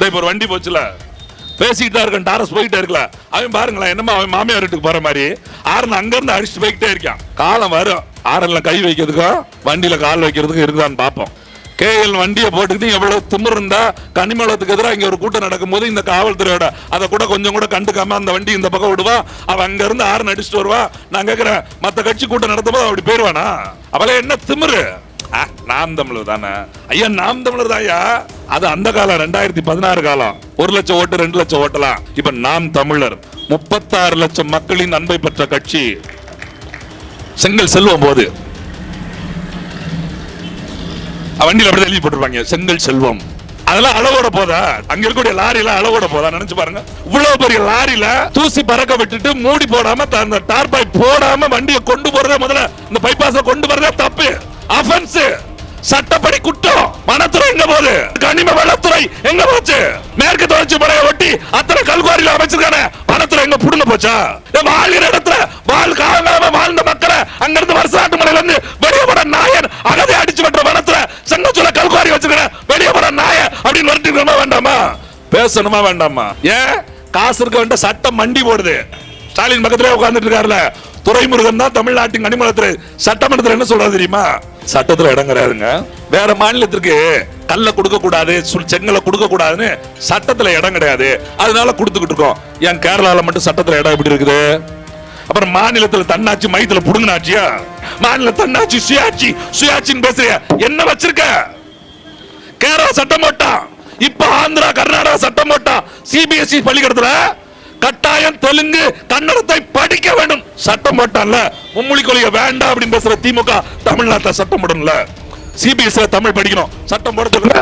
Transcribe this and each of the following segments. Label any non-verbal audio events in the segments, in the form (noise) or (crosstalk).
இந்த இப்ப ஒரு வண்டி போச்சுல. பேசிக்கிட்டு தான் இருக்கான் டாரஸ் போயிட்டே இருக்கல. அவன் பாருங்களேன் என்னமா அவன் மாமியார் வீட்டுக்கு போற மாதிரி. ஆரன் அங்கிருந்து அடிச்சுட்டு போய்கிட்டே இருக்கான். காலம் வரும். ஆரன்ல கை வைக்கிறதுக்கும் வண்டியில கால் வைக்கிறதுக்கும் இருக்குதான்னு பார்ப்போம். கேஎல் வண்டியை போட்டுக்கிட்டு எவ்வளவு திமிர் இருந்தா கனிமலத்துக்கு எதிராக இங்க ஒரு கூட்டம் நடக்கும்போது இந்த காவல்துறையோட அதை கூட கொஞ்சம் கூட கண்டுக்காம அந்த வண்டி இந்த பக்கம் விடுவா. அவன் அங்க இருந்து ஆரன் அடிச்சுட்டு வருவா. நான் கேட்குறேன் மத்த கட்சி கூட்டம் நடத்தும் போது அப்படி போயிருவானா? அவளை என்ன திமிரு? ஆ, நாம் தமிழர் தானே. ஐயா நாம் தமிழர் தான் ஐயா அது அந்த காலம் ரெண்டாயிரத்தி பதினாறு காலம். ஒரு லட்சம் ஓட்டு ரெண்டு லட்சம் ஓட்டலாம். இப்ப நாம் தமிழர் முப்பத்தாறு லட்சம் மக்களின் அன்பை பெற்ற கட்சி. செங்கல் செல்வம் போது. வண்டியில அப்படி எழுதி போட்டிருப்பாங்க செங்கல் செல்வம். அதெல்லாம் அளவோட போதா? அங்க இருக்கக்கூடிய லாரில அளவோட போதா? நினைச்சு பாருங்க. இவ்வளவு பெரிய லாரியில தூசி பறக்க விட்டுட்டு மூடி போடாம அந்த டார்பாய் போடாம வண்டியை கொண்டு போறத முதல்ல. இந்த பைபாஸ கொண்டு போறதே தப்பு. அஃபென்ஸ் சட்டப்படி குற்றம் போது. கனிம வளத்துறை எங்க போச்சு? மேற்கு தொடர்ச்சி மலையை ஒட்டி அத்தனை கல்குவாரியில் அமைச்சிருக்கான. வனத்துறை எங்க புடுங்க போச்சா? வாழ்கிற இடத்துல வாழ் காலங்காலமா வாழ்ந்த மக்களை அங்க இருந்து வருஷாட்டு மலையில இருந்து வெளியே போட நாயன் அகதை அடிச்சு வெட்டுற வனத்துல செங்கச்சுல கல்குவாரி வச்சிருக்கிற வெளியே போட நாய அப்படின்னு வரட்டிருக்கணுமா வேண்டாமா? பேசணுமா வேண்டாமா? ஏன் காசு இருக்க வேண்டிய சட்டம் மண்டி போடுது. ஸ்டாலின் பக்கத்துல உட்கார்ந்துட்டு இருக்காருல. துரைமுருகன் தான் தமிழ்நாட்டின் கனிமலத்துறை சட்டமன்றத்துல என்ன சொல்றாரு தெரியுமா? சட்டத்துல இடம் கிடையாதுங்க வேற மாநிலத்திற்கு கல்ல கொடுக்க கூடாது செங்கலை கொடுக்க கூடாதுன்னு சட்டத்துல இடம் கிடையாது. அதனால கொடுத்துக்கிட்டு இருக்கோம். ஏன் கேரளால மட்டும் சட்டத்துல இடம் எப்படி இருக்குது? அப்புறம் மாநிலத்துல தன்னாட்சி மையத்துல புடுங்கினாச்சியா? மாநில தன்னாட்சி சுயாட்சி சுயாட்சின்னு பேசுறிய? என்ன வச்சிருக்க? கேரளா சட்டம் போட்டான் இப்ப ஆந்திரா கர்நாடகா சட்டம் போட்டான் சிபிஎஸ்இ பள்ளிக்கூடத்துல கட்டாயம் தெலுங்கு கன்னடத்தை படிக்க வேண்டும். சட்டம் போட்டான்ல மும்மொழி கொள்கை வேண்டாம் அப்படின்னு பேசுற திமுக தமிழ்நாட்டில் சட்டம் போடணும்ல. சிபிஎஸ்இ தமிழ் படிக்கணும். சட்டம் போட சொல்லுங்க.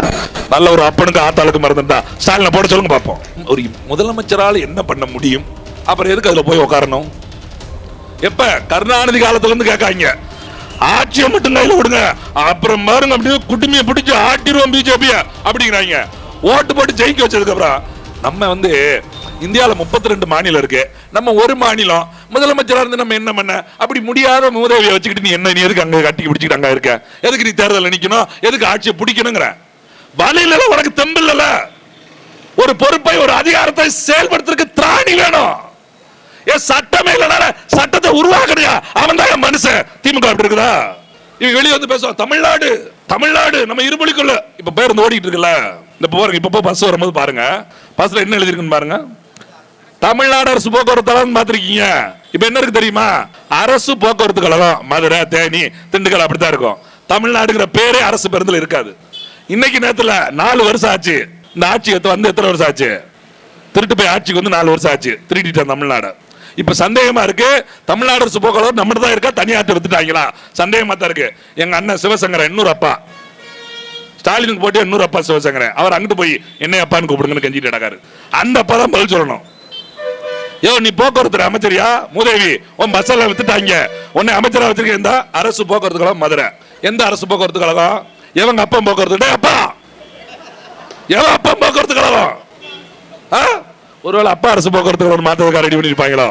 நல்ல ஒரு அப்பனுக்கு ஆத்தாளுக்கு மறந்துட்டா ஸ்டாலினை போட சொல்லுங்க பார்ப்போம். ஒரு முதலமைச்சரால் என்ன பண்ண முடியும்? அப்புறம் எதுக்கு அதில் போய் உட்காரணும் எப்ப? கருணாநிதி காலத்துல இருந்து கேட்காங்க ஆட்சியை மட்டும் கையில் விடுங்க அப்புறம் பாருங்க அப்படியே குடுமையை பிடிச்சி ஆட்டிடுவோம் பிஜேபியை அப்படிங்கிறாங்க. ஓட்டு போட்டு ஜெயிக்க வச்சதுக்கு அப்புறம் நம்ம வந்து இந்தியால 32 ரெண்டு மாநிலம் இருக்கு. நம்ம ஒரு மாநிலம். முதலமைச்சரா இருந்து நம்ம என்ன பண்ண? அப்படி முடியாத மூதேவியை வச்சுக்கிட்டு நீ என்ன நீ எதுக்கு அங்க கட்டி பிடிச்சிக்கிட்டு அங்க இருக்க? எதுக்கு நீ தேர்தல் நிக்கணும்? எதுக்கு ஆட்சியை பிடிக்கணுங்கிற? வலையில உனக்கு தெம்பில்ல ஒரு பொறுப்பை ஒரு அதிகாரத்தை செயல்படுத்துறதுக்கு திராணி வேணும். ஏன் சட்டமே இல்லைனால சட்டத்தை உருவாக்கணையா அவன் தான் மனுஷன். திமுக அப்படி இருக்குதா? இவங்க வெளியே வந்து பேசுவான். தமிழ்நாடு தமிழ்நாடு நம்ம இருமொழிக்குள்ள இப்ப பேருந்து ஓடிட்டு இருக்குல்ல. இந்த போறங்க இப்ப பஸ் வரும்போது பாருங்க. பஸ்ல என்ன எழுதிருக்குன்னு பாருங்க. தமிழ்நாடு அரசு போக்குவரத்து கழகம் பார்த்துருக்கீங்க. இப்போ என்ன இருக்கு தெரியுமா? அரசு போக்குவரத்து கழகம் மதுரை தேனி திண்டுக்கல் அப்படித்தான் இருக்கும். தமிழ்நாடுங்கிற பேரே அரசு பேருந்துல இருக்காது. இன்னைக்கு நேரத்தில் நாலு வருஷம் ஆச்சு. இந்த ஆட்சி வந்து எத்தனை வருஷம் ஆச்சு? திருட்டு போய் ஆட்சிக்கு வந்து நாலு வருஷம் ஆச்சு. திருடிட்டான் தமிழ்நாடு. இப்ப சந்தேகமா இருக்கு. தமிழ்நாடு அரசு போக்குவரத்து நம்ம தான் இருக்கா? தனியாட்டு எடுத்துட்டாங்களா சந்தேகமா தான் இருக்கு. எங்க அண்ணன் சிவசங்கரன் இன்னொரு அப்பா. ஸ்டாலினுக்கு போட்டு இன்னொரு அப்பா சிவசங்கரன். அவர் அங்கிட்டு போய் என்ன அப்பான்னு கூப்பிடுங்கன்னு கெஞ்சிட்டு நடக்காரு. அந்த அப்பா தான் பதில் சொல்லணும். யோ நீ போக்குவரத்து அமைச்சரியா? முதவி உன் பஸ் எல்லாம் வித்துட்டாங்க. உன்னை அமைச்சரா வச்சிருக்கேன் அரசு போக்குவரத்து கழகம் மதுரை. எந்த அரசு போக்குவரத்து கழகம்? எவங்க அப்பா போக்குவரத்து? அப்பா! எவன் அப்பா போக்குவரத்து கழகம்? ஆ? ஒருவேளை அப்பா அரசு போக்குவரத்து கழகம் மாற்றதுக்காக ரெடி பண்ணிருப்பாங்களோ?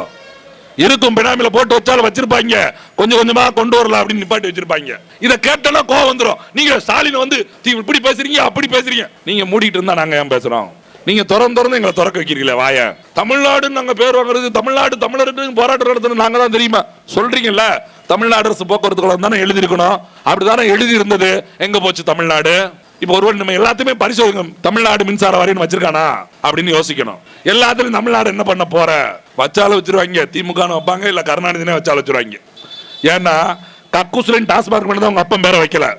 இருக்கும் பினாமில போட்டு வச்சாலும் வச்சிருப்பாங்க. கொஞ்சம் கொஞ்சமா கொண்டு வரலாம் அப்படின்னு நிப்பாட்டி வச்சிருப்பாங்க. இதை கேட்டனா கோவம் வந்துடும் நீங்க ஸ்டாலின் வந்து இப்படி பேசுறீங்க அப்படி பேசுறீங்க. நீங்க மூடிட்டு இருந்தா நாங்க ஏன் பேசுறோம்? நீங்க திறந்து திறந்து எங்களை திறக்க வைக்கிறீங்களே வாய. தமிழ்நாடுன்னு நாங்க பேர் வாங்குறது தமிழ்நாடு தமிழர்கள் போராட்டம் நடத்தணும் நாங்க தான் தெரியுமா? சொல்றீங்கல்ல? தமிழ்நாடு அரசு போக்குவரத்து கழகம் தானே எழுதியிருக்கணும். அப்படிதானே எழுதி இருந்தது எங்க போச்சு தமிழ்நாடு? இப்ப ஒருவர் நம்ம எல்லாத்தையுமே பரிசோதனை தமிழ்நாடு மின்சார வாரியம் வச்சிருக்கானா? அப்படின்னு யோசிக்கணும். எல்லாத்துலயும் தமிழ்நாடு என்ன பண்ண போற? வச்சாலும் வச்சிருவாங்க. திமுக வைப்பாங்க இல்ல கருணாநிதினே வச்சாலும் வச்சிருவாங்க. ஏன்னா கக்கூசுலின் டாஸ்மார்க் மட்டும் தான் உங்க அப்பன் பேரை வைக்கல.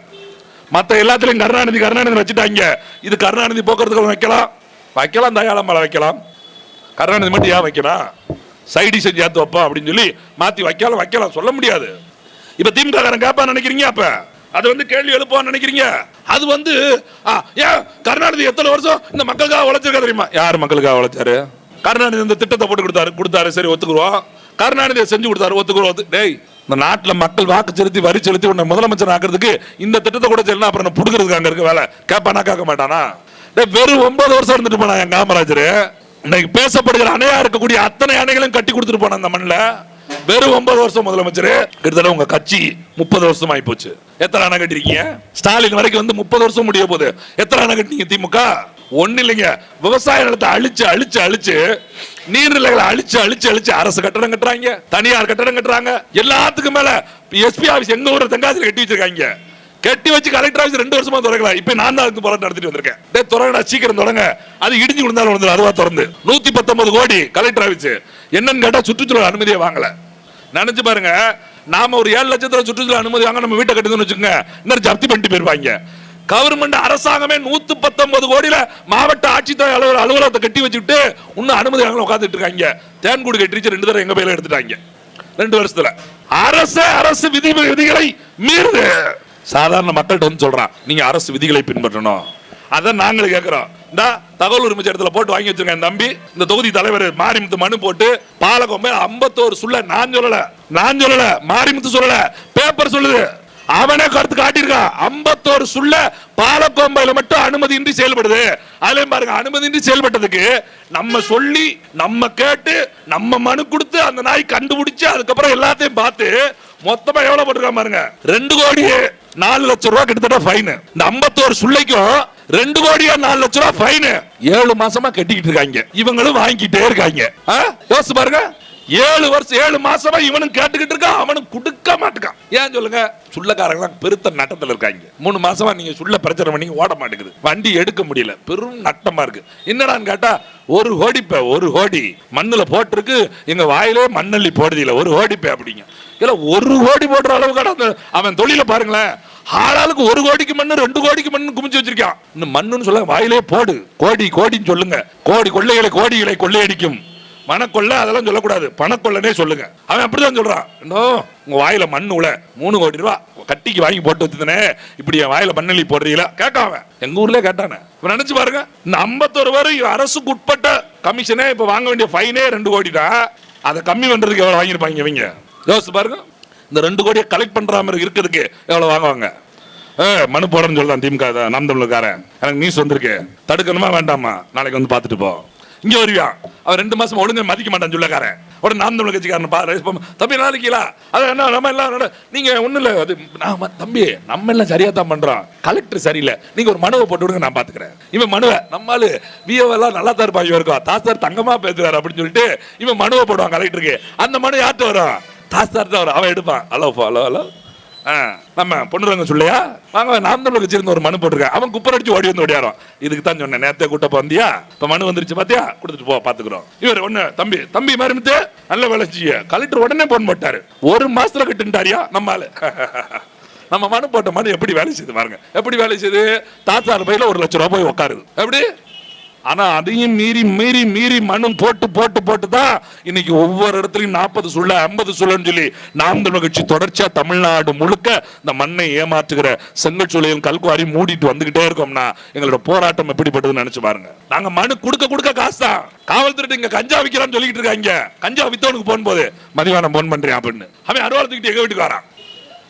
மற்ற எல்லாத்துலயும் கருணாநிதி கருணாநிதி வச்சுட்டாங்க. இது கருணாநிதி போக்குவரத்து கழகம் வைக்கலாம். வைக்கலாம் தயாளமலை வைக்கலாம். கருணாநிதி மட்டும் ஏன் வைக்கலாம் சைடி செஞ்சு ஏற்று வைப்போம் அப்படின்னு சொல்லி மாற்றி வைக்கலாம் வைக்கலாம் சொல்ல முடியாது. இப்போ திமுக காரன் கேட்பான்னு நினைக்கிறீங்க அப்போ? அது வந்து கேள்வி எழுப்பான்னு நினைக்கிறீங்க? அது வந்து ஆ, ஏன் கருணாநிதி எத்தனை வருஷம் இந்த மக்களுக்காக உழைச்சிருக்கா தெரியுமா? யார் மக்களுக்காக உழைச்சாரு? கருணாநிதி இந்த திட்டத்தை போட்டு கொடுத்தாரு கொடுத்தாரு சரி ஒத்துக்குருவோம். கருணாநிதி செஞ்சு கொடுத்தாரு ஒத்துக்குருவோம். டேய் இந்த நாட்டில் மக்கள் வாக்கு செலுத்தி வரி செலுத்தி உன்னை முதலமைச்சர் ஆக்குறதுக்கு இந்த திட்டத்தை கூட செய்யலாம் அப்புறம் நான் புடுக்கிறதுக்கு அங்க இருக்க வேலை. கேட்பானா கேட்க மாட்டானா? வெறும் ஒன்பது வருஷம் இருந்துட்டு போனா என் காமராஜர். இன்னைக்கு பேசப்படுகிற அணையா இருக்கக்கூடிய அத்தனை அணைகளும் கட்டி கொடுத்துட்டு போன அந்த மண்ணில் வெறும் ஒன்பது வருஷம் முதலமைச்சர். கிட்டத்தட்ட உங்க கட்சி முப்பது வருஷம் ஆகி போச்சு எத்தனை அணை கட்டிருக்கீங்க? ஸ்டாலின் வரைக்கும் வந்து முப்பது வருஷம் முடிய போகுது. எத்தனை அணை கட்டினீங்க திமுக? ஒண்ணு இல்லைங்க. விவசாய நிலத்தை அழிச்சு அழிச்சு அழிச்சு நீர்நிலைகளை அழிச்சு அழிச்சு அழிச்சு அரசு கட்டடம் கட்டுறாங்க. தனியார் கட்டடம் கட்டுறாங்க. எல்லாத்துக்கும் மேல எஸ்பி ஆபீஸ் எங்க ஊர் தென்காசியில் கட்டி வச்சிருக்காங்க. கட்டி வச்சு கலெக்டர் ஆஃபீஸ் ரெண்டு வருஷமா திறக்கல. இப்ப நான் தான் அதுக்கு போராட்டம் நடத்திட்டு வந்திருக்கேன். டேய் சீக்கிரம் தொடங்க. அது இடிஞ்சு விழுந்தாலும் விழுந்துரும் அதுவா திறந்து. நூத்தி பத்தொன்பது கோடி கலெக்டர் ஆஃபீஸ் என்னன்னு கேட்டா சுற்றுச்சூழல் அனுமதியை வாங்கல. நினைச்சு பாருங்க நாம ஒரு ஏழு லட்சத்துல சுற்றுச்சூழல் அனுமதி வாங்க நம்ம வீட்டை கட்டுதுன்னு வச்சுக்கோங்க. இன்னும் ஜப்தி பண்ணிட்டு போயிருப்பாங்க. கவர்மெண்ட் அரசாங்கமே நூத்து பத்தொன்பது கோடியில மாவட்ட ஆட்சித்தலைவர் அலுவலக அலுவலகத்தை கட்டி வச்சுட்டு இன்னும் அனுமதி வாங்கல உட்காந்துட்டு இருக்காங்க. தேன்கூடு கட்டிச்சு ரெண்டு தடவை எங்க பேர்ல எடுத்துட்டாங்க. ரெண்டு வருஷத்துல. அரசு அரசு விதி விதிகளை மீறுது. சாதாரண மக்கள்கிட்ட வந்து சொல்கிறான் நீங்கள் அரசு விதிகளை பின்பற்றணும். அதான் நாங்களும் கேட்குறோம் இந்த தகவல் உரிமை இடத்துல போட்டு வாங்கி வச்சிருக்கேன் என் தம்பி. இந்த தொகுதி தலைவர் மாரிமுத்து மனு போட்டு பாலகொம்பை ஐம்பத்தோரு சொல்ல நான் சொல்லலை நான் சொல்லலை மாரிமுத்து சொல்லலை பேப்பர் சொல்லுது. அவனே கருத்து காட்டியிருக்கான். ஐம்பத்தோரு சுள்ள பாலக்கோம்பையில மட்டும் அனுமதியின்றி செயல்படுது. அதுலயும் பாருங்க அனுமதியின்றி செயல்பட்டதுக்கு நம்ம சொல்லி நம்ம கேட்டு நம்ம மனு கொடுத்து அந்த நாய் கண்டுபிடிச்சு அதுக்கப்புறம் எல்லாத்தையும் பார்த்து மொத்தமா எவ்வளவு போட்டிருக்கான் பாருங்க? ரெண்டு கோடி நாலு லட்சம் ரூபாய் கிட்டத்தட்ட ஃபைன் இந்த ஐம்பத்தோரு சுள்ளைக்கும் ரெண்டு கோடியா நாலு லட்சம் ரூபாய் ஃபைன் ஏழு மாசமா கட்டிக்கிட்டு இருக்காங்க. இவங்களும் வாங்கிட்டே இருக்காங்க. ஆ? யோசிச்சு பாருங்க. ஏழு வருஷம் ஏழு மாசமா இவனும் கேட்டுக்கிட்டு இருக்கான் அவனும் கொடுக்க மாட்டேக்கான். ஏன் சொல்லுங்க? சுள்ளக்காரங்க பெருத்த நட்டத்துல இருக்காங்க. மூணு மாசமா நீங்க சுள்ள பிரச்சனை பண்ணி ஓட மாட்டேங்குது. வண்டி எடுக்க முடியல. பெரும் நட்டமா இருக்கு. என்னடான்னு கேட்டா ஒரு ஹோடிப்ப ஒரு ஹோடி மண்ணுல போட்டிருக்கு. எங்க வாயிலே மண்ணள்ளி போடுதில்ல. ஒரு ஹோடிப்ப அப்படிங்க. இல்லை ஒரு கோடி போடுற அளவுக்கு அவன் தொழில பாருங்களேன். ஆளாளுக்கு ஒரு கோடிக்கு மண்ணு ரெண்டு கோடிக்கு மண்ணு குமிச்சு வச்சிருக்கான். இன்னும் மண்ணுன்னு சொல்ல வாயிலே போடு. கோடி கோடின்னு சொல்லுங்க. கோடி கொள்ளைகளை கோடிகளை கொள்ளையடிக்கும். மனக்கொள்ள அதெல்லாம் சொல்லக்கூடாது. பணக்கொள்ளனே சொல்லுங்க. அவன் அப்படிதான் சொல்றான். இன்னும் உங்க வாயில மண் உல. மூணு கோடி ரூபா. கட்டிக்கு வாங்கி போட்டு வச்சுதானே இப்படி என் வாயில மண்ணெளி போடுறீங்களா? கேட்கான் அவன். எங்க ஊர்லயே கேட்டானே. இப்ப நினைச்சு பாருங்க. இந்த ஐம்பத்தொரு பேர் அரசுக்கு உட்பட்ட கமிஷனே இப்ப வாங்க வேண்டிய ஃபைனே ரெண்டு கோடி தான் அதை கம்மி பண்றதுக்கு எவ்வளவு வாங்கியிருப்பாங்க இவங்க? யோசிச்சு பாருங்க. இந்த ரெண்டு கோடியை கலெக்ட் பண்ற மாதிரி இருக்கிறதுக்கு எவ்வளவு வாங்குவாங்க? ஏ, மனு போடுறேன்னு சொல்லலாம் திமுக தான், நாம் தமிழுக்காரன் எனக்கு நியூஸ் வந்திருக்கு. தடுக்கணுமா வேண்டாமா? நாளைக்கு வந்து பார்த்துட்டு போ. இங்க வருவியா? அவன் ரெண்டு மாசம் ஒழுங்கா மதிக்க மாட்டான் சொல்லக்காரன் உடனே நாம் தமிழ் கட்சிக்காரன் பாரு. தம்பி நாளைக்கீங்களா அது என்ன நம்ம எல்லாம் நீங்கள் நீங்க ஒண்ணு அது நாம தம்பி நம்ம எல்லாம் சரியா தான் பண்றோம். கலெக்டர் சரியில்லை. நீங்க ஒரு மனுவை போட்டு விடுங்க நான் பாத்துக்கிறேன். இவன் மனுவை நம்மால விஓ எல்லாம் நல்லா தான் இருப்பான் இவருக்கும். இருக்கும் தாசார் தங்கமா பேசுகிறார் அப்படின்னு சொல்லிட்டு இவன் மனுவை போடுவான் கலெக்டருக்கு அந்த மனு யார்கிட்ட வரும்? தாஸ்தார் தான் அவன் எடுப்பான். Hello hello hello. ஆ, நம்ம பொண்ணுரங்க சொல்லையா? வாங்க நாம் தமிழ் கட்சியிருந்து ஒரு மனு போட்டிருக்கேன். அவன் குப்பர் அடிச்சு ஓடி வந்து ஓடியாரோம். இதுக்கு தான் சொன்னேன். நேரத்தை கூட்ட வந்தியா இப்போ மனு வந்துருச்சு பார்த்தியா கொடுத்துட்டு போ பார்த்துக்குறோம் இவர் ஒன்று தம்பி தம்பி மருமித்து நல்ல வேலை செய்ய கலெக்டர் உடனே போன் போட்டாரு. ஒரு மாசத்துல கட்டுன்ட்டாரியா நம்ம (laughs) நம்ம மனு போட்ட மனு எப்படி வேலை செய்யுது பாருங்க. எப்படி வேலை செய்யுது தாத்தார் பையில ஒரு லட்சம் ரூபாய் போய் உட்காருது எப்படி? ஆனா அதையும் மீறி மீறி மீறி மனம் போட்டு போட்டு போட்டு தான் இன்னைக்கு ஒவ்வொரு இடத்துலையும் நாற்பது சுள்ள ஐம்பது சொல்லன்னு சொல்லி நாம் தமிழ் கட்சி தொடர்ச்சியா தமிழ்நாடு முழுக்க இந்த மண்ணை ஏமாற்றுகிற செங்கல் சூளையும் கல்குவாரி மூடிட்டு வந்துகிட்டே இருக்கோம்னா எங்களோட போராட்டம் எப்படிப்பட்டதுன்னு நினைச்சு பாருங்க. நாங்க மனு கொடுக்க கொடுக்க காசு தான் காவல்துறை இங்க கஞ்சா விக்கிறான்னு சொல்லிட்டு இருக்காங்க. கஞ்சா வித்தவனுக்கு போன் போது மதிவானம் போன் பண்றேன் அப்படின்னு. அவன் அருவாளத்துக்கிட்டு எங்க வீட்டுக்கு வரான்.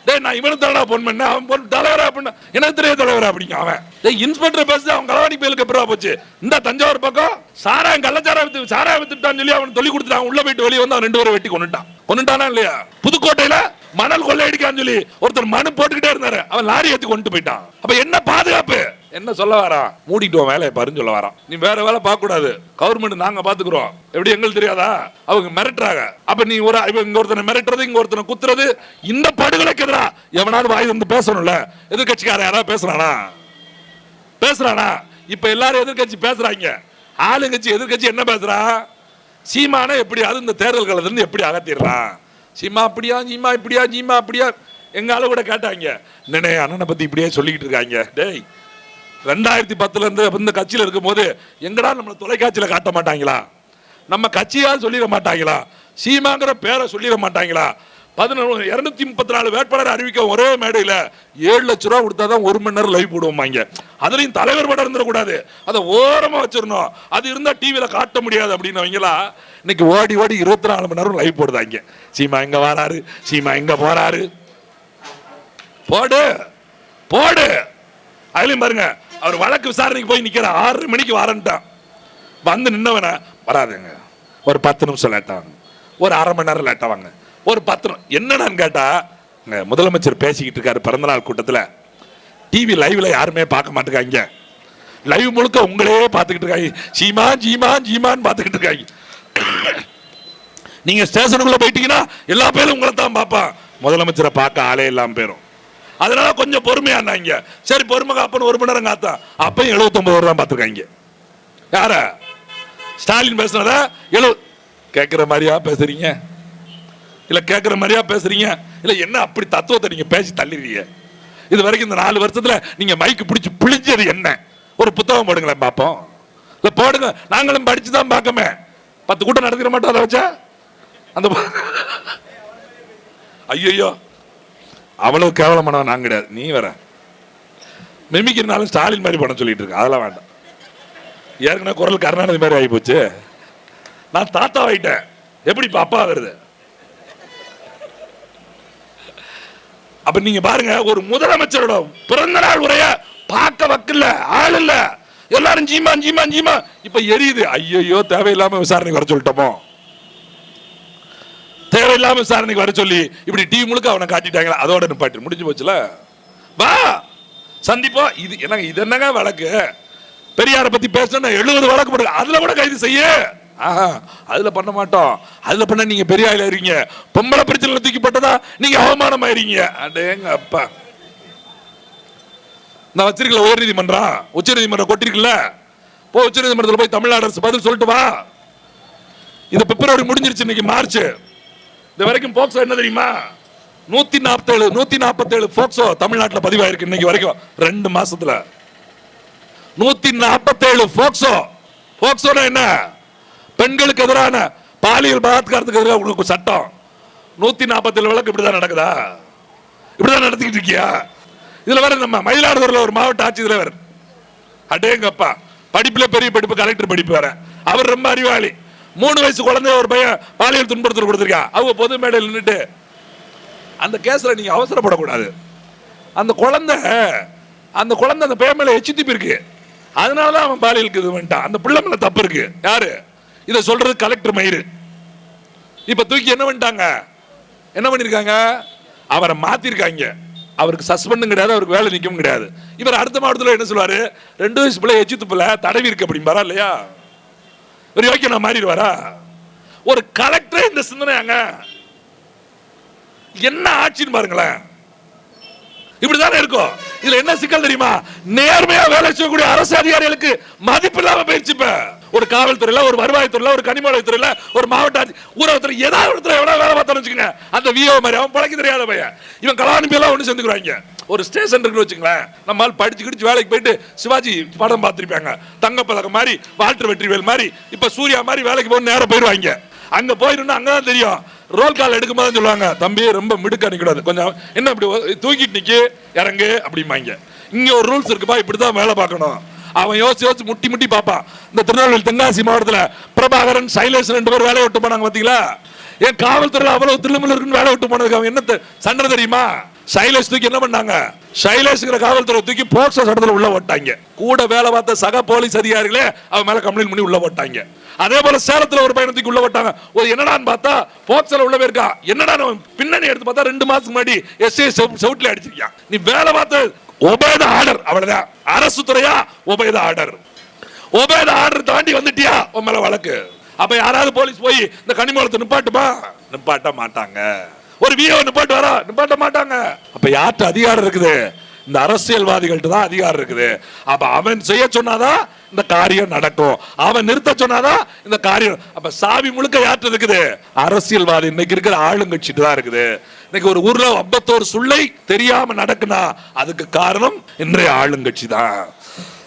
டேய் நான் இவனுக்கு தானடா போன் பண்ண அவன் போன் தலைவரா அப்படின்னா எனக்கு தெரிய தலைவரா அப்படிங்க அவன். டேய் இன்ஸ்பெக்டர் பேசுது அவன் களவாணி பேலுக்கு எப்படா போச்சு. இந்த தஞ்சாவூர் பக்கம் சாரா கள்ளச்சாரா வித்து சாரா வித்துட்டான்னு சொல்லி அவன் சொல்லி கொடுத்துட்டான். உள்ள போயிட்டு வெளியே வந்து அவன் ரெண்டு பேரும் வெட்டி கொண்டுட்டான் கொண்டுட்டானா இல்லையா? புதுக்கோட்டையில மணல் கொள்ளையடிக்கான்னு சொல்லி ஒருத்தர் மனு போட்டுக்கிட்டே இருந்தாரு. அவன் லாரி ஏற்றி கொண்டு போயிட்டான். அப்ப என்ன பாதுகாப்பு? என்ன சொல்ல வரான்? மூடிட்டோம் வேலையை பாருன்னு சொல்ல வரான். நீ வேற வேலை பார்க்க கூடாது கவர்மெண்ட் நாங்க பாத்துக்கிறோம் எப்படி எங்களுக்கு தெரியாதா? அவங்க மிரட்டுறாங்க. அப்ப நீ ஒரு இங்க ஒருத்தனை மிரட்டுறது இங்க ஒருத்தனை குத்துறது இந்த படுகொலைக்கு எதிரா? எவனாலும் வாய் வந்து பேசணும்ல? எதிர்கட்சிக்காரன் யாராவது பேசுறானா? பேசுறானா? இப்ப எல்லாரும் எதிர்க்கட்சி பேசுறாங்க. ஆளுங்கட்சி எதிர்க்கட்சி என்ன பேசுறான் சீமானா எப்படியாவது இந்த தேர்தல் காலத்துல இருந்து எப்படி அகத்திடலாம்? சீமா அப்படியா சீமா இப்படியா சீமா அப்படியா? எங்க ஆளு கூட கேட்டாங்க. என்னண்ணே அண்ணனை பத்தி இப்படியே சொல்லிக்கிட்டு இருக்காங்க. டேய் ரெண்டாயிரத்தி பத்துல இருந்து இந்த இருக்கும் இருக்கும்போது எங்கடா நம்ம தொலைக்காட்சியில் காட்ட மாட்டாங்களா? நம்ம கட்சியா சொல்லிட மாட்டாங்களா? சீமாங்கிற பேரை சொல்லிட மாட்டாங்களா? பதினொன்று இரநூத்தி முப்பத்தி நாலு வேட்பாளர் அறிவிக்க ஒரே மேடையில் ஏழு லட்ச ரூபா கொடுத்தா தான் ஒரு மணி நேரம் லைவ் போடுவோமாங்க அதுலேயும் தலைவர் படம் இருந்துடக்கூடாது. அதை ஓரமாக வச்சிடணும். அது இருந்தால் டிவியில் காட்ட முடியாது அப்படின்னவங்களா இன்னைக்கு ஓடி ஓடி இருபத்தி நாலு மணி நேரம் லைவ் போடுதாங்க சீமா எங்கே வராரு? சீமா எங்கே போறாரு? போடு. போடு. அதுலேயும் பாருங்க அவர் வழக்கு விசாரணைக்கு போய் நிக்கிற ஆறு மணிக்கு வரன்ட்டான். வந்து நின்னவன வராதுங்க. ஒரு பத்து நிமிஷம் லேட்டாங்க ஒரு அரை மணி நேரம் லேட்டாவாங்க ஒரு பத்து என்னன்னு என்னடான்னு கேட்டா முதலமைச்சர் பேசிக்கிட்டு இருக்காரு பிறந்தநாள் கூட்டத்தில். டிவி லைவ்ல யாருமே பார்க்க மாட்டேங்காங்க லைவ் முழுக்க உங்களே பார்த்துக்கிட்டு இருக்காங்க. சீமா ஜீமா ஜீமான்னு பார்த்துக்கிட்டு இருக்காங்க. நீங்க ஸ்டேஷனுக்குள்ள போயிட்டீங்கன்னா எல்லா பேரும் உங்களை தான் பார்ப்பான். முதலமைச்சரை பார்க்க ஆளே இல்லாமல் போயிடும் அதனால கொஞ்சம் பொறுமையா இருந்தாங்க சரி பொறுமை காப்பன் ஒரு மணி நேரம் காத்தான் அப்பயும் எழுபத்தொன்பது ரூபா தான் பார்த்துருக்காங்க யார? ஸ்டாலின் பேசுனத எழு கேட்குற மாதிரியா பேசுறீங்க? இல்லை கேட்குற மாதிரியா பேசுறீங்க? இல்லை என்ன அப்படி தத்துவத்தை நீங்கள் பேசி தள்ளிடுறீங்க இது வரைக்கும் இந்த நாலு வருஷத்தில் நீங்கள் மைக்கு பிடிச்சி பிழிஞ்சது என்ன? ஒரு புத்தகம் போடுங்களேன் பார்ப்போம் இல்லை போடுங்க. நாங்களும் படித்து தான் பார்க்கமே. பத்து கூட்டம் நடத்திட மாட்டோம் அதை வச்சா? அந்த ஐயோ அவ்வளவு கேவலமானவன் நான் கிடையாது. நீ வர. மிமிக்கிறனாலும் ஸ்டாலின் மாதிரி படம் சொல்லிட்டு இருக்க. அதெல்லாம் வேண்டாம். ஏற்கனவே குரல் கருணாநிதி மாதிரி ஆகி போச்சு. நான் தாத்தா ஆயிட்டேன் எப்படி அப்பா வருது? அப்ப நீங்க பாருங்க ஒரு முதலமைச்சரோட பிறந்த நாள் உரைய பார்க்க வக்கில்ல ஆள் இல்ல. எல்லாரும் ஜீமா ஜீமா ஜீமா. இப்ப எரியுது. ஐயோ தேவையில்லாம விசாரணை வர சொல்லிட்டோமோ? தேவையில்லாம விசாரணைக்கு வர சொல்லி இப்படி டீ முழுக்க அவனை காட்டிட்டாங்களா? அதோட நிப்பாட்டி முடிஞ்சு போச்சுல? வா! சந்திப்போம் இது என்னங்க இது என்னங்க வழக்கு? பெரியார பத்தி பேசணும் எழுபது வழக்கு போடுங்க அதுல கூட கைது செய்ய. ஆஹா அதுல பண்ண மாட்டோம். அதுல பண்ண நீங்க பெரிய ஆயில இருக்கீங்க பொம்பளை பிரச்சனை தூக்கிப்பட்டதா நீங்க அவமானம் ஆயிருங்க அடேங்க அப்பா. நான் வச்சிருக்கல உயர் நீதிமன்றம். உச்ச நீதிமன்றம் கொட்டிருக்கல போ உச்ச நீதிமன்றத்தில் போய் தமிழ்நாடு அரசு பதில் சொல்லிட்டு வா. இது பிப்ரவரி முடிஞ்சிருச்சு இன்னைக்கு மார்ச் இது வரைக்கும் போக்சோ என்ன தெரியுமா? நூத்தி நாற்பத்தேழு நூத்தி நாற்பத்தேழு போக்சோ தமிழ்நாட்டில் பதிவாயிருக்கு இன்னைக்கு வரைக்கும் ரெண்டு மாசத்துல. நூத்தி நாற்பத்தேழு போக்சோ போக்சோனா என்ன? பெண்களுக்கு எதிரான பாலியல் பலாத்காரத்துக்கு எதிராக உங்களுக்கு சட்டம். நூத்தி நாற்பத்தேழு வழக்கு இப்படிதான் நடக்குதா? இப்படிதான் நடத்திக்கிட்டு இருக்கியா? இதுல வேற நம்ம மயிலாடுதுறையில் ஒரு மாவட்ட ஆட்சித்தலைவர் அடேங்கப்பா படிப்புல பெரிய படிப்பு கலெக்டர் படிப்பு வேற. அவர் ரொம்ப அறிவாளி. மூணு வயசு குழந்தை ஒரு பையன் பாலியல் துன்புறுத்தல் கொடுத்துருக்கா. அவங்க பொது மேடையில் நின்றுட்டு அந்த கேஸில் நீங்கள் அவசரப்படக்கூடாது. அந்த குழந்தை அந்த குழந்தை அந்த பையன் மேல எச்சித்திப்பு இருக்கு அதனால தான் அவன் பாலியலுக்கு இது பண்ணிட்டான். அந்த பிள்ளை மேலே தப்பு இருக்கு. யாரு? இதை சொல்றது கலெக்டர் மயிறு. இப்போ தூக்கி என்ன பண்ணிட்டாங்க? என்ன பண்ணிருக்காங்க? அவரை மாற்றிருக்காங்க அவருக்கு சஸ்பெண்டும் கிடையாது அவருக்கு வேலை நிற்கவும் கிடையாது. இவர் அடுத்த மாவட்டத்தில் என்ன சொல்வார் ரெண்டு வயசு பிள்ளை எச்சு துப்புல தடவி இருக்கு அப்படிம்பாரா இல்லையா? ஒரு யோக்கியம் நான் மாறிடுவாரா? ஒரு கலெக்டரே இந்த சிந்தனையாங்க என்ன ஆட்சின்னு பாருங்களேன். இப்படிதானே இருக்கும். இதுல என்ன சிக்கல் தெரியுமா? நேர்மையா வேலை செய்யக்கூடிய அரசு அதிகாரிகளுக்கு மதிப்பு இல்லாம போயிடுச்சு இப்ப ஒரு காவல்துறையில ஒரு வருவாய்த்துறையில ஒரு கனிமவளத்துறையில ஒரு மாவட்ட ஆட்சி ஊரகத்துறை ஏதாவது இடத்துல எவ்வளவு வேலை பார்த்தோம்னு வச்சுக்கோங்க. அந்த விஓ மாதிரி அவன் பழக்க தெரியாத பையன். இவன் கலாநிதி எல்லாம் ஒண்ணு சேர்ந்துக்கிறாங்க ஒரு ஸ்டேஷன் இருக்குன்னு வச்சுங்களேன். நம்மால் படிச்சு கிடிச்சு வேலைக்கு போயிட்டு சிவாஜி படம் பார்த்துருப்பாங்க. தங்க பதக்கம் மாதிரி வால்டர் வெற்றிவேல் மாதிரி இப்ப சூர்யா மாதிரி வேலைக்கு போகணும் நேரம் போயிடுவாங்க அங்க போயிருந்தா அங்கதான் தெரியும். ரோல் கால் எடுக்கும் போது சொல்லுவாங்க தம்பி ரொம்ப மிடுக்க நிக்கூடாது கொஞ்சம் என்ன இப்படி தூக்கிட்டு நிக்கி இறங்கு அப்படிம்பாங்க. இங்க ஒரு ரூல்ஸ் இருக்குப்பா இப்படிதான் வேலை பார்க்கணும். அவன் யோசிச்சு யோசிச்சு முட்டி முட்டி பார்ப்பான். இந்த திருநெல்வேலி தென்காசி மாவட்டத்தில் பிரபாகரன் சைலேஷ் ரெண்டு பேர் வேலையை விட்டு போனாங்க பார்த்தீங்களா ஏன் காவல்துறையில் அவ்வளவு திருமணம் இருக்குன்னு வேலை விட்டு போனதுக்கு அவன் என்ன சண்டை தெரியுமா? சைலேஷ் தூக்கி என்ன பண்ணாங்க? சைலேஷ்ங்கிற காவல்துறை தூக்கி போக்சோ சட்டத்தில் உள்ள போட்டாங்க. கூட வேலை பார்த்த சக போலீஸ் அதிகாரிகளே அவன் மேல கம்ப்ளைண்ட் பண்ணி உள்ள போட்டாங்க. அதே போல சேலத்துல ஒரு பையனை தூக்கி உள்ள போட்டாங்க. ஒரு என்னடான்னு பார்த்தா போக்சோல உள்ள போயிருக்கா. என்னடா பின்னணி எடுத்து பார்த்தா ரெண்டு மாசத்துக்கு முன்னாடி எஸ்ஏ செவுட்ல அடிச்சிருக்கான் நீ வேலை பார்த்த ஒபேத ஆர்டர் அவ்வளவுதான். அரசு துறையா? ஒபேத ஆர்டர். ஒபேத ஆர்டர் தாண்டி வந்துட்டியா? உன் மேல வழக்கு. அப்ப யாராவது போலீஸ் போய் இந்த கனிமூலத்தை நிப்பாட்டுமா? நிப்பாட்ட மாட்டாங்க. ஒரு விஓ நிப்பாட்டு வரா. நிப்பாட்ட மாட்டாங்க. அப்ப யார்கிட்ட அதிகாரம் இருக்குது? இந்த அரசியல்வாதிகள்ட்ட தான் அதிகாரம் இருக்குது. அப்ப அவன் செய்ய சொன்னாதான் இந்த காரியம் நடக்கும். அவன் நிறுத்த சொன்னாதான் இந்த காரியம் அப்ப சாவி முழுக்க யார்கிட்ட இருக்குது? அரசியல்வாதி. இன்னைக்கு இருக்கிற ஆளுங்கட்சிட்டு தான் இருக்குது. இன்னைக்கு ஒரு ஊர்ல அப்பத்தோர் சுள்ளை தெரியாம நடக்குனா அதுக்கு காரணம் இன்றைய ஆளுங்கட்சி தான்.